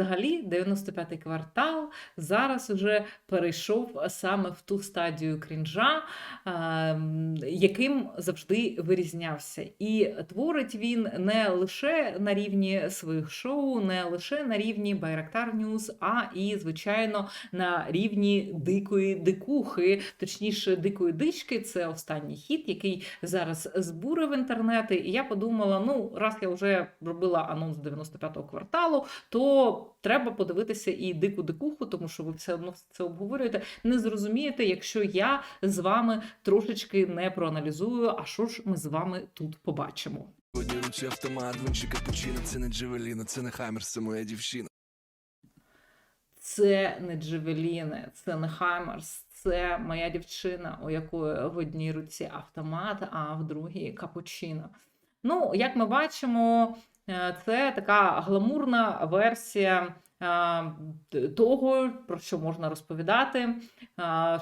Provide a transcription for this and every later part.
Взагалі, 95-й квартал зараз уже перейшов саме в ту стадію крінжа, ем, яким завжди вирізнявся. І творить він не лише на рівні своїх шоу, не лише на рівні Байрактар Ньюз, а і, звичайно, на рівні дикої дикухи, точніше, дикої дички. Це останній хіт, який зараз збурив інтернети. І я подумала: ну, раз я вже робила анонс 95-го кварталу, то треба подивитися і дику дикуху, тому що ви все одно це обговорюєте. Не зрозумієте, якщо я з вами трошечки не проаналізую, а що ж ми з вами тут побачимо. В одній руці автомат, в капучино, це не Джевеліна, це не Хаммерс, це моя дівчина. Це не Джевеліни, це не Хаймерс, це моя дівчина, у якої в одній руці автомат, а в другій капучино. Ну, як ми бачимо, це така гламурна версія е, того, про що можна розповідати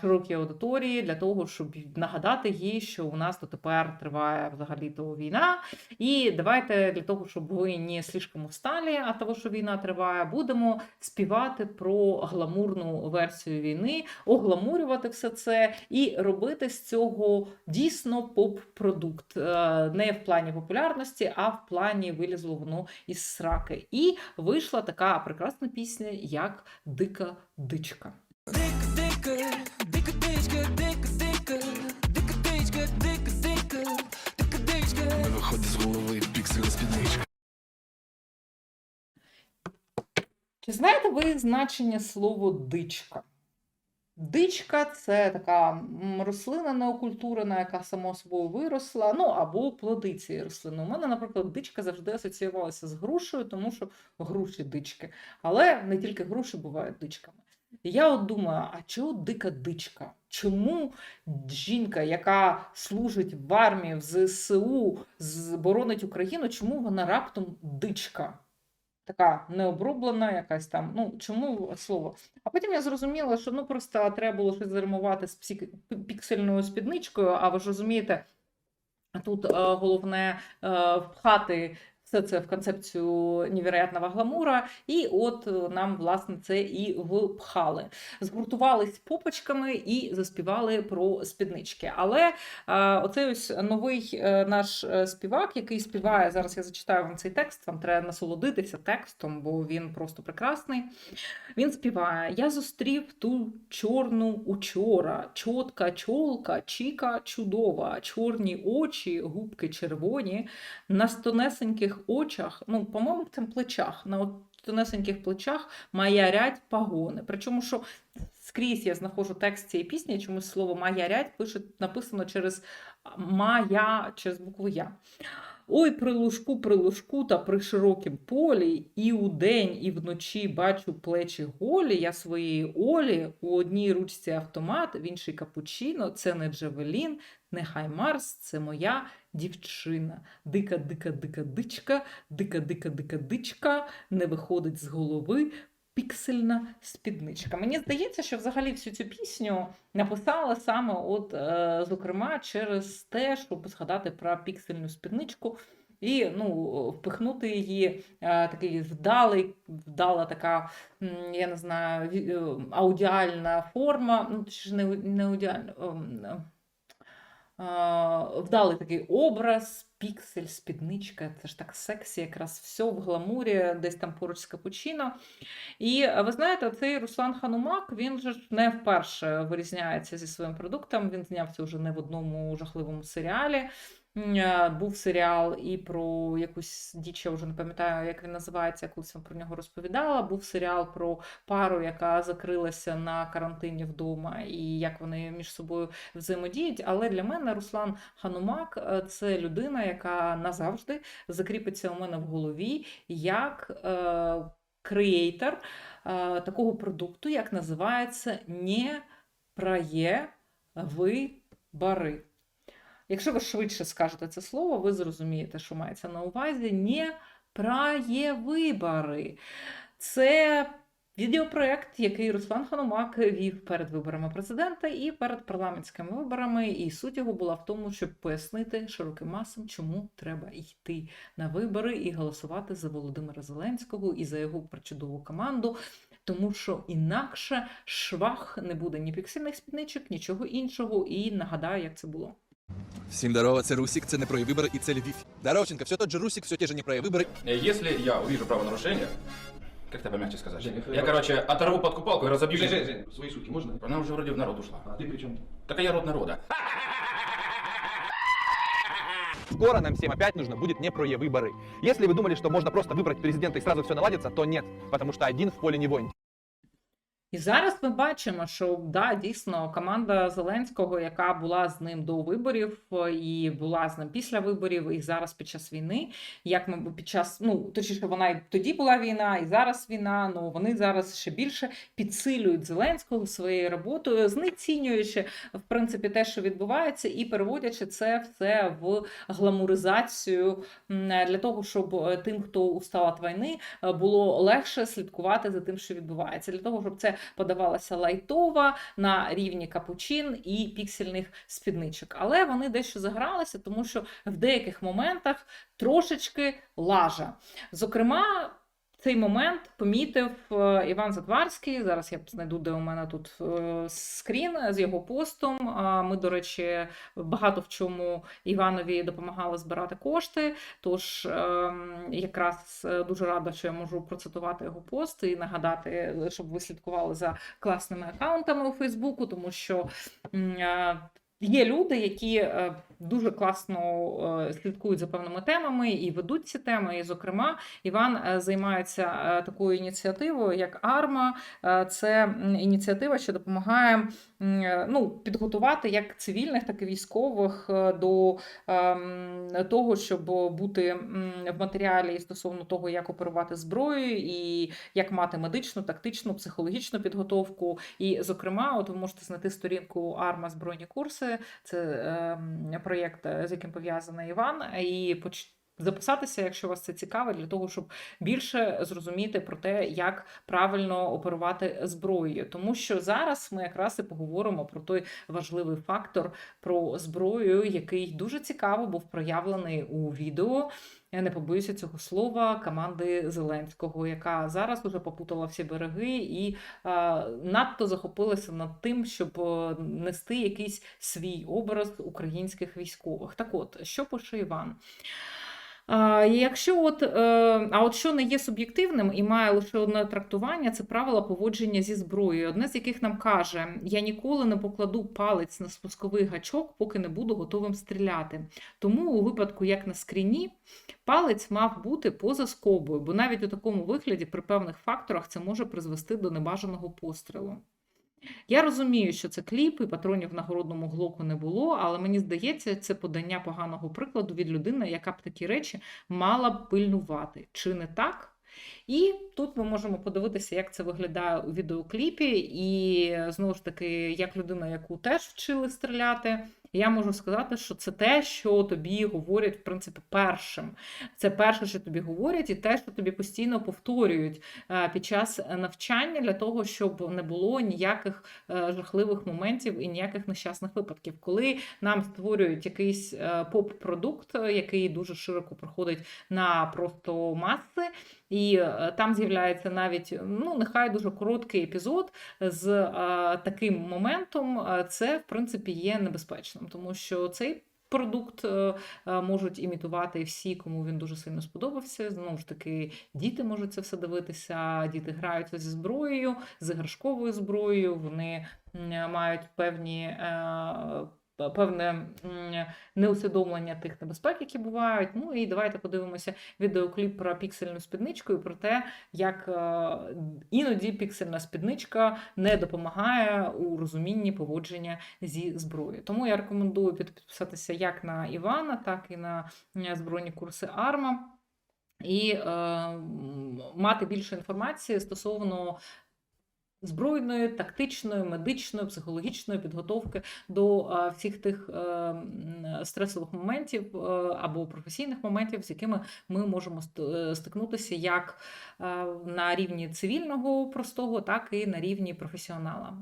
широкій аудиторії для того, щоб нагадати їй, що у нас дотепер триває взагалі-то війна. І давайте для того, щоб ви не слишком устали, а того, що війна триває, будемо співати про гламурну версію війни, огламурювати все це і робити з цього дійсно поп-продукт. Е, Не в плані популярності, а в плані вилізло воно із сраки. І вийшла така прекрасна пісня, як Дика дичка. Дика, дика, дика дичка, дика, дика, дика дичка, дика, дика, дика дичка. Не виходить з голови піксель спідничка. Чи знаєте ви значення слова дичка? Дичка це така рослина неокультурена, яка само собою виросла, ну або плоди цієї рослини. У мене, наприклад, дичка завжди асоціювалася з грушею, тому що груші дички. Але не тільки груші бувають дичками. Я от думаю, а чого дика дичка? Чому жінка, яка служить в армії, в ЗСУ, з- боронить Україну, чому вона раптом дичка? Така необроблена, якась там. Ну чому слово? А потім я зрозуміла, що ну просто треба було щось заримувати з псі- піксельною спідничкою, а ви ж розумієте, тут е, головне е, впхати все це в концепцію невероятного гламура, і от е, нам, власне, це і впхали. Згуртувались попочками і заспівали про спіднички. Але е, оцей ось новий е, наш співак, який співає, зараз я зачитаю вам цей текст, вам треба насолодитися текстом, бо він просто прекрасний. Він співає: Я зустрів ту чорну учора, чотка чолка, чіка чудова, чорні очі, губки червоні, на стонесеньких очах, ну, по-моєму, це плечах, на от тонесеньких плечах маярять пагони. Причому, що скрізь я знаходжу текст цієї пісні, чомусь слово маярять пише, написано через мая, через букву Я. Ой, при лужку, при лужку та при широкім полі, і удень, і вночі бачу плечі голі. Я своєї Олі у одній ручці автомат, в іншій капучино. Це не Джевелін, не Хаймарс, це моя дівчина. Дика, дика, дика, дичка, дика, дика, дика, дичка, не виходить з голови. Піксельна спідничка. Мені здається, що взагалі всю цю пісню написали саме, от, е, зокрема, через те, щоб згадати про піксельну спідничку і ну, впихнути її е, такий вдалий, вдала така, я не знаю, е, аудіальна форма, ну, чи ж не, не аудіальна. Вдалий такий образ, піксель, спідничка, це ж так сексі, якраз все в гламурі, десь там поруч з капучино. І ви знаєте, цей Руслан Ханумак, він же не вперше вирізняється зі своїм продуктом. Він знявся вже не в одному жахливому серіалі. Е, Був серіал і про якусь діч, вже не пам'ятаю, як він називається, я колись вам про нього розповідала. Був серіал про пару, яка закрилася на карантині вдома, і як вони між собою взаємодіють. Але для мене Руслан Ханумак е, це людина, яка назавжди закріпиться у мене в голові як е, креатор е, такого продукту, як називається не прає ви бари. Якщо ви швидше скажете це слово, ви зрозумієте, що мається на увазі не прає вибори. Це Відеопроект, який Руслан Ханумак вів перед виборами президента і перед парламентськими виборами, і суть його була в тому, щоб пояснити широким масам, чому треба йти на вибори і голосувати за Володимира Зеленського і за його причудову команду. Тому що інакше швах не буде ні піксельних спідничок, нічого іншого. І нагадаю, як це було. Всім здорово, це Русік, це не про вибори і це Львів. Доровченко, все тот же Русик, все те же не про вибори. Э, Если я увижу правонарушение, как это помягче сказать? Жень, я, короче, оторву подкупалку и разобью. Жень, Жень, Жень, свои шутки можно? Она уже вроде в народ ушла. А ты при чем? Так а я род народа. Скоро нам всем опять нужно будет не про выборы. Если вы думали, что можно просто выбрать президента и сразу все наладится, то нет, потому что один в поле не воин. І зараз ми бачимо, що да, дійсно команда Зеленського, яка була з ним до виборів е, і була з ним після виборів, і зараз під час війни, як ми під час, ну точніше, вона і тоді була війна, і зараз війна. Ну вони зараз ще більше підсилюють Зеленського своєю роботою, знецінюючи в принципі те, що відбувається, і переводячи це все в гламуризацію для того, щоб е, тим, хто устав від війни, е, було легше слідкувати за тим, що відбувається, для того, щоб це подавалося лайтова на рівні капучин і піксельних спідничок. Але вони дещо загралися, тому що в деяких моментах трошечки лажа. Зокрема. Цей момент помітив е, Іван Задварський. Зараз я знайду, де у мене тут е, скрін з його постом. Ми, до речі, багато в чому Іванові допомагали збирати кошти. Тож ем, якраз е, дуже рада, що я можу процитувати його пост і нагадати, щоб ви слідкували за класними аккаунтами у Фейсбуку, тому що є люди, які дуже класно е, слідкують за певними темами і ведуть ці теми. І, зокрема, Іван е, займається е, такою ініціативою, як Арма. Це ініціатива, що допомагає ну, підготувати як цивільних, так і військових до ем, того, щоб бути в матеріалі стосовно того, як оперувати зброєю, і як мати медичну, тактичну, психологічну підготовку. І, зокрема, от ви можете знайти сторінку Арма збройні курси. Це ем, проєкт, е, з яким пов'язаний Іван, і Записатися, якщо вас це цікавить, для того, щоб більше зрозуміти про те, як правильно оперувати зброєю. Тому що зараз ми якраз і поговоримо про той важливий фактор про зброю, який дуже цікаво був проявлений у відео. Я не побоюся цього слова команди Зеленського, яка зараз уже попутала всі береги і а, надто захопилася над тим, щоб е, нести якийсь свій образ українських військових. Так от, що пише Іван? Якщо от, е, а от що не є суб'єктивним і має лише одне трактування, це правила поводження зі зброєю, одне з яких нам каже: я ніколи не покладу палець на спусковий гачок, поки не буду готовим стріляти. Тому у випадку, як на скріні, палець мав бути поза скобою, бо навіть у такому вигляді при певних факторах це може призвести до небажаного пострілу. Я розумію, що це кліп, і патронів в нагородному глоку не було, але мені здається, це подання поганого прикладу від людини, яка б такі речі мала б пильнувати. Чи не так? І тут ми можемо подивитися, як це виглядає у відеокліпі, і знову ж таки, як людина, яку теж вчили стріляти, я можу сказати, що це те, що тобі говорять, в принципі, першим. Це перше, що тобі говорять, і те, що тобі постійно повторюють е, під час навчання для того, щоб не було ніяких е, жахливих моментів і ніяких нещасних випадків. Коли нам створюють якийсь е, поп-продукт, е, який дуже широко проходить на просто маси, і е, там з'являється навіть ну нехай дуже короткий епізод з е, таким моментом, е, це в принципі є небезпечним, тому що цей. Продукт е, е, можуть імітувати всі, кому він дуже сильно сподобався. Знову ж таки, діти можуть це все дивитися. Діти граються зі зброєю, з іграшковою зброєю. Вони мають певні. Певне неусвідомлення тих небезпек, які бувають. Ну і давайте подивимося відеокліп про піксельну спідничку і про те, як е, іноді піксельна спідничка не допомагає у розумінні поводження зі зброєю. Тому я рекомендую підписатися як на Івана, так і на збройні курси Арма. І е, мати більше інформації стосовно збройної, тактичної, медичної, психологічної підготовки до всіх тих е, стресових моментів е, або професійних моментів, з якими ми можемо е, стикнутися як на рівні цивільного простого, так і на рівні професіонала.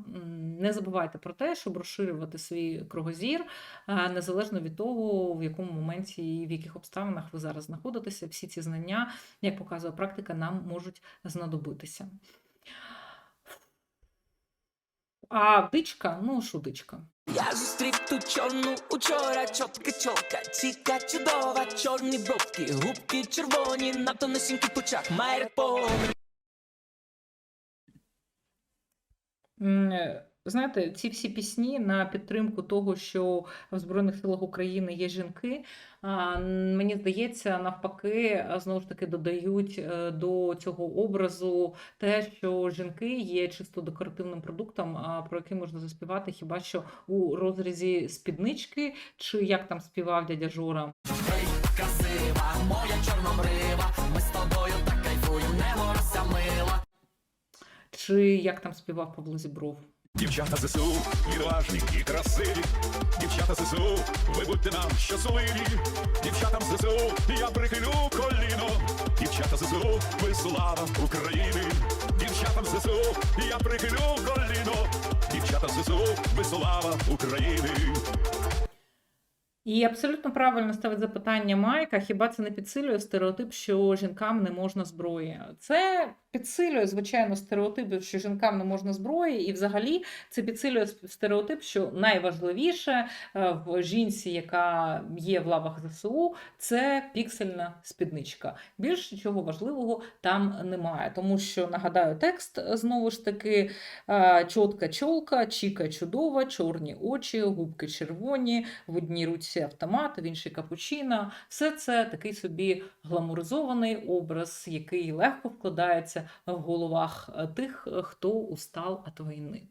Не забувайте про те, щоб розширювати свій кругозір, незалежно від того, в якому моменті і в яких обставинах ви зараз знаходитеся. Всі ці знання, як показує практика, нам можуть знадобитися. А дичка, ну що дичка? Я зустрів ту чорну учора, чотка чолка, ціка чудова, чорні бровки, губки червоні, на тонесеньких пучах, майре по М, е, Знаєте, ці всі пісні на підтримку того, що в Збройних силах України є жінки, мені здається, навпаки, знову ж таки додають е, до цього образу те, що жінки є чисто декоративним продуктом, про який можна заспівати хіба що у розрізі спіднички, чи як там співав дядя Жора. красива, моя чорнобрива, ми з тобою так кайфуємо, не морозся мила. Чи як там співав Павло Зібров? Дівчата ЗСУ, відважні і красиві. Дівчата ЗСУ, ви будьте нам щасливі. Дівчатам ЗСУ, я прихилю коліно. Дівчата ЗСУ, ви слава України. Дівчатам ЗСУ, я прихилю коліно. Дівчата ЗСУ, ви слава України. І абсолютно правильно ставить запитання Майка: хіба це не підсилює стереотип, що жінкам не можна зброї? Це підсилює, звичайно, стереотип, що жінкам не можна зброї, і взагалі це підсилює стереотип, що найважливіше е, в жінці, яка є в лавах ЗСУ, це піксельна спідничка. Більше чого важливого там немає, тому що нагадаю текст е, знову ж таки: е, чотка чолка, чіка чудова, чорні очі, губки червоні, в одній руці автомат, в іншій капучино. Все це такий собі гламуризований образ, який легко вкладається в головах е, тих, хто устав від війни.